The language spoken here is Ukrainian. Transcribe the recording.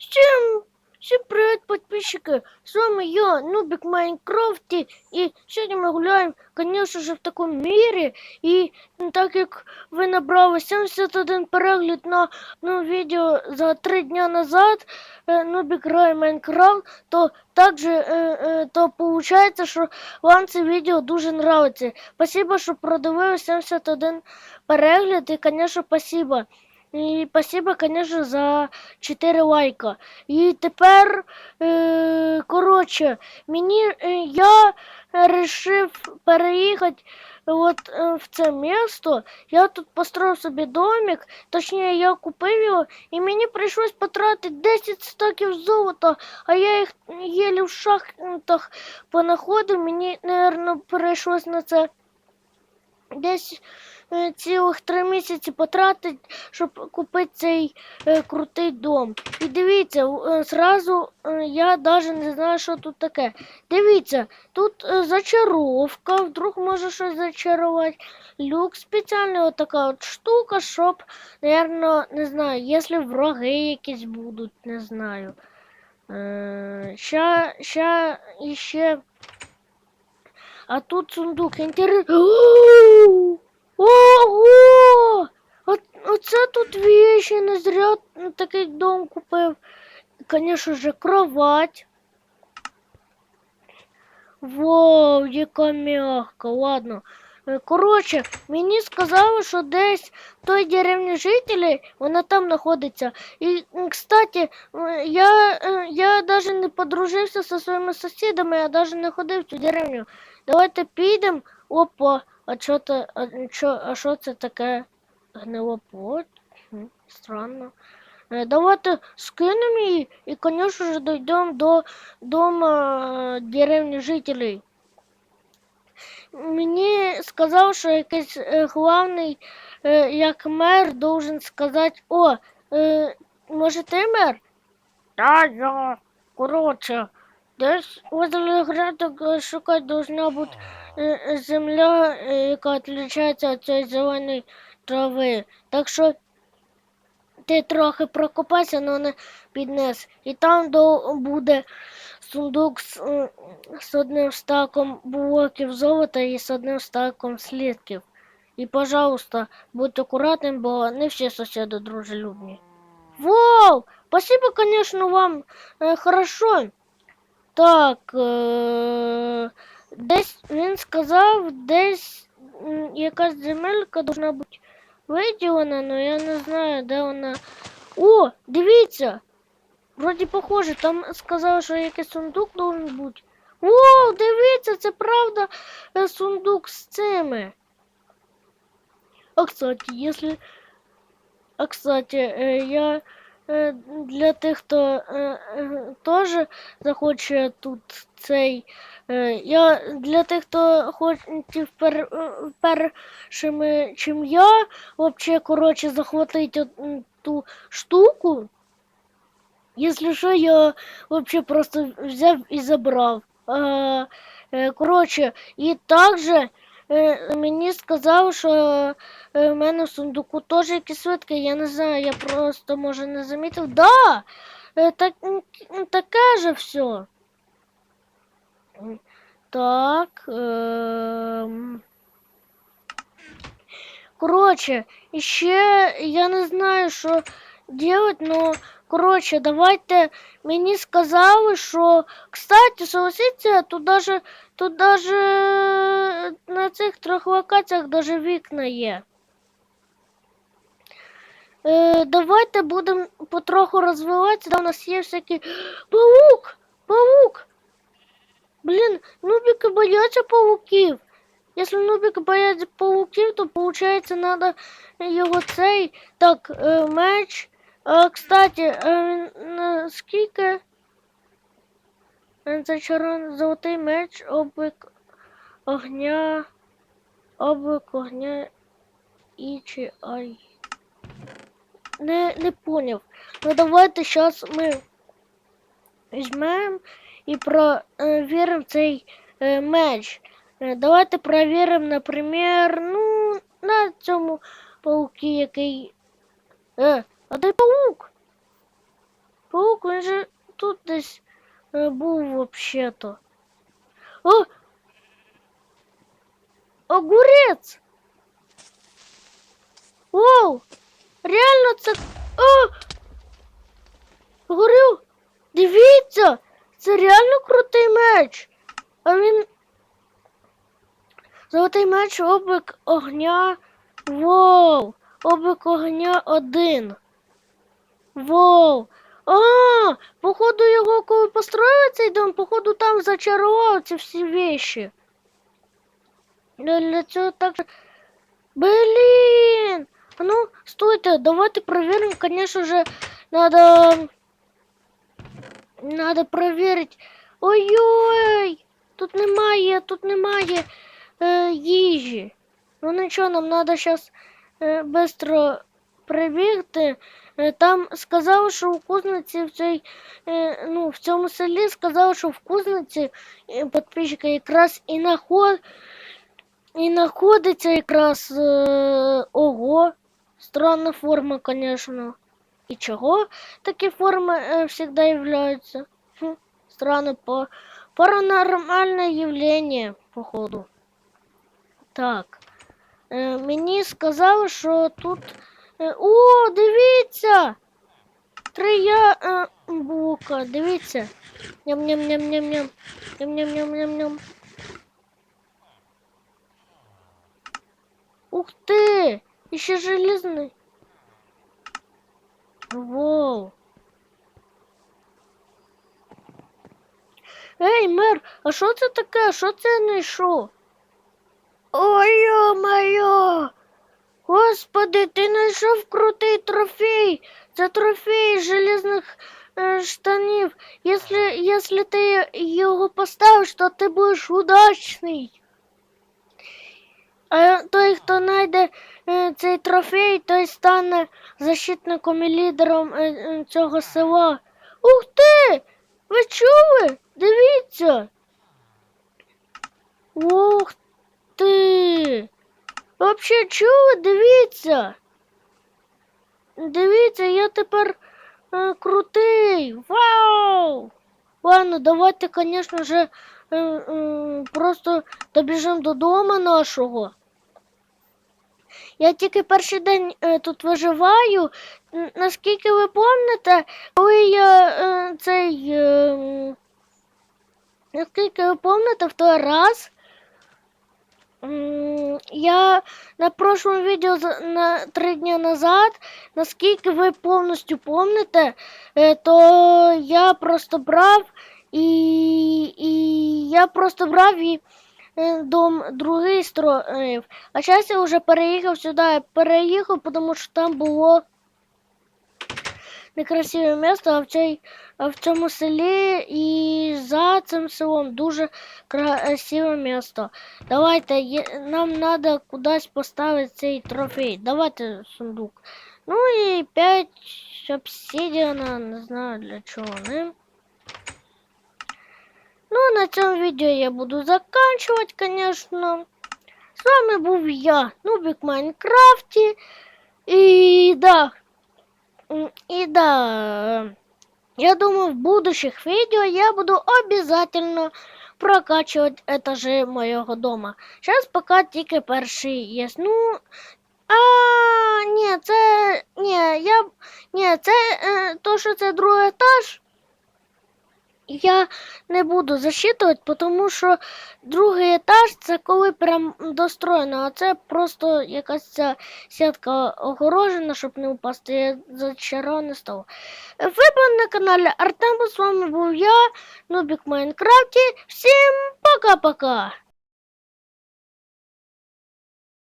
Всім, всім привіт, підписчики! З вами я, Нубик Майнкрафті, і сьогодні ми гуляємо, звісно ж, в такому мірі. І так як ви набрали 71 перегляд на ну, відео за 3 дня назад, е, Нубик грає Майнкрафт, то також е, е, то виходить, що вам це відео дуже нравиться. Спасибо, що продивили 71 перегляд, і, звісно, спасибо. І спасибо, конечно, за 4 лайка. І тепер, е, коротше, мені е, я вирішив переїхати от е, в це місто. Я тут построїв собі домик, точніше, я купив його, і мені прийшлось потратити 10 стаків золота, а я їх єлі в шахтах понаходив. Мені, мабуть, прийшлось на це десь цілих три місяці потратити, щоб купити цей е, крутий дом. І дивіться, е, зразу е, я навіть не знаю, що тут таке. Дивіться, тут е, зачаровка, вдруг може щось зачарувати. Люк спеціальний, отака от штука, щоб, напевно, не знаю, якщо враги якісь будуть, не знаю. Е, ща, ща іще. А тут сундук інтерес. Ого! Оце тут вещи, не зря такий дом купив. Конечно же, кровать. Вау, яка м'яка, ладно. Е, Коротше, мені сказали, що десь в той деревні жителі, вона там знаходиться. І, кстати, я, е, я навіть не подружився зі своїми сусідами, я навіть не ходив в цю деревню. Давайте підемо. Опа, а що це, а, чо, а що це таке гнилоплоть? Хм, Странно. Е, Давайте скинемо її і, звісно ж, дійдемо до дома е, деревні жителей. Мені сказав, що якийсь е, главний, як мер, должен сказати, о, може ти мер? Та я. Коротше, десь возле грядок е, шукати должна бути е, земля, е, яка відрізняється від цієї зеленої трави. Так що ти трохи прокопайся, але не піднес. І там буде сундук з, з одним стаком блоків золота і з одним стаком слідків. І, пожалуйста, будь акуратним, бо не всі сусіди дружелюбні. Вау! Спасибо, конечно, вам. Е, хорошо. Так. Е, десь він сказав, десь якась земелька должна бути виділена, але я не знаю, де вона. О, дивіться! Вроді похоже, там сказали, що якийсь сундук должен бути. О, дивіться, це правда е, сундук з цими. А кстати, если... А кстати, е, я для тих, хто е, е, теж захоче тут цей. е, Я для тих, хто хоче пер, е, першими, чим я, вообще, коротше, захватить ту штуку. Якщо що, я вообще просто взяв і забрав. Е, коротше, і також е, мені сказав, що е, в мене в сундуку теж якісь свитки, я не знаю, я просто може не замітив. Да! Е, так, м, м, таке же все. Так. ем. Коротше, ще я не знаю, що делать, но коротше, давайте мені сказали, що кстати, согласіться, тут даже тут даже на цих трьох локаціях даже вікна є. Е, давайте будемо потроху розвиватися. У нас є всякі. Паук! Паук! Блін, нубики бояться пауків. Якщо нубик бояться пауків, то виходить, треба його цей. Так, е, меч. А, кстати, е, на скільки? Е, Зачарований золотий меч, облик огня. Облик огня і чи ай. Не, не поняв. Ну давайте зараз ми візьмемо і провіримо цей е, меч. Е, Давайте провіримо, наприклад, ну, на цьому паукі, який. Е, а де паук? Паук він же тут десь е, був вообще-то. О! Огурець! Воу! Реально це. О! Говорю, дивіться! Це реально крутий меч! А він. Золотий меч облик огня. Воу! Облик огня один. Воу! А, походу його, коли построїли цей дом, походу там зачарував ці всі вещи. Для, для цього так. же- Блін! А ну, стойте, давайте проверим, конечно же, надо... Надо проверить. Ой-ой! Тут немає, тут немає е, їжі. Ну нічого, нам надо зараз е, быстро прибігти. Е, Там сказали, що в кузниці в цій, е, ну, в цьому селі сказали, що в кузниці е, підписчика якраз і наход, і знаходиться якраз е, ого. Странна форма, конечно. І чого такі форми е, всегда являются? Хм, странно, по паранормальне явление, походу. Так. Е, мені сказали, що тут. Е, о, дивіться! Три е, бука, дивіться. Ням-ням-ням-ням-ням. Ням-ням-ням-ням-ням. Ух ты! Еще железный. Воу. Ей, мер, а що це таке? Що я знайшов? Ой, йо-моє! Господи, ти знайшов крутий трофей. Це трофей железних е, штанів. Якщо, ти його поставиш, то ти будеш удачний. А той, хто знайде е, цей трофей, той стане защитником і лідером е, е, цього села. Ух ти! Ви чули? Дивіться. Ух ти! Вообще чули? Дивіться. Дивіться, я тепер е, крутий. Вау! Ладно, давайте, конечно же, е, е, просто добіжимо додому нашого. Я тільки перший день е, тут виживаю. Наскільки ви пам'ятаєте, коли я е, цей. Е, наскільки ви пам'ятаєте, в той раз. м, Я на прошлому відео на три дні назад, наскільки ви повністю пам'ятаєте, е, то я просто брав і, і я просто брав і е, дом другий строїв. А зараз я вже переїхав сюди. Переїхав, тому що там було некрасиве місто, а в, цій, а в цьому селі і за цим селом дуже красиве місто. Давайте, нам треба кудись поставити цей трофей. Давайте сундук. Ну і 5 обсидіана, не знаю для чого. Не? Ну, на цьому відео я буду заканчивать, конечно. З вами був я, Нубик Майнкрафті. І да, і да, я думаю, в будущих видео я буду обязательно прокачивать этажи моего дома. Сейчас пока тільки перший є. Ну, а, ні, це, ні, я, ні, це, е, то, що це другий етаж, я не буду зачитувати, тому що другий етаж це коли прям достроєно, а це просто якась ця сітка огорожена, щоб не впасти. Я зачарована став. Ви були на каналі Артем, з вами був я, Нубік Майнкрафті. Всім пока-пока!